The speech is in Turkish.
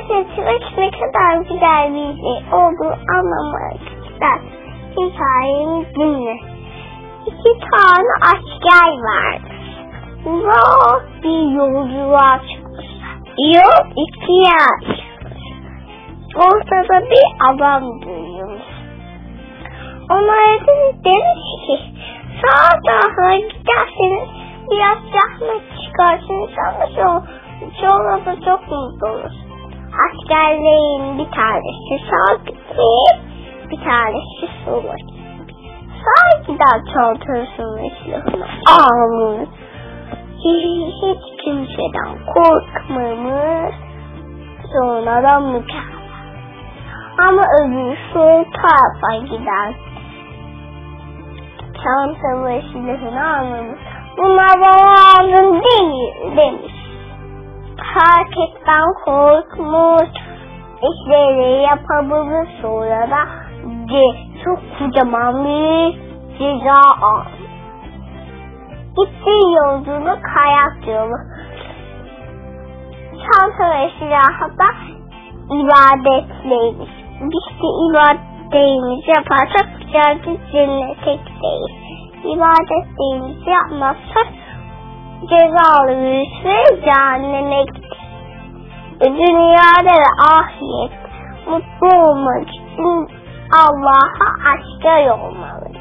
seçmek ne kadar güzel bir şey olduğu anlamak ister. Hikayenin dinle. İki tane asker var. Uzak bir yolculuğa çıkmışlar. Yol ikiye ayrılmış. Ortada bir adam görüyormuş. Ona demiş ki sağ tarafa giderseniz biraz zahmet çıkarsınız ama sonra, çok mutlu olur. Askerlerin bir tanesi sağ gitti, bir tanesi sola. Sağ giden çantasını silahını almış. Hiç kimseden korkmamış. Sonra da. Ama öbür sol tarafa giden çanta ve silahını almamış. Bunlar bana lazım değil demiş. Herkesten korkmuş. İşleri yapabilir sonra da çok kocaman bir ceza almış. Gittiği yolculuk hayat yolu. Çanta ve silahı da ibadetleymiş. Biz de ibadetlerimizi yaparsak güzelce cennete gideriz. İbadetlerimizi yapmazsak cezalı ve cehenneme gideriz. Dünyada ve ahiret mutlu olmak için Allah'a aşkar olmalı.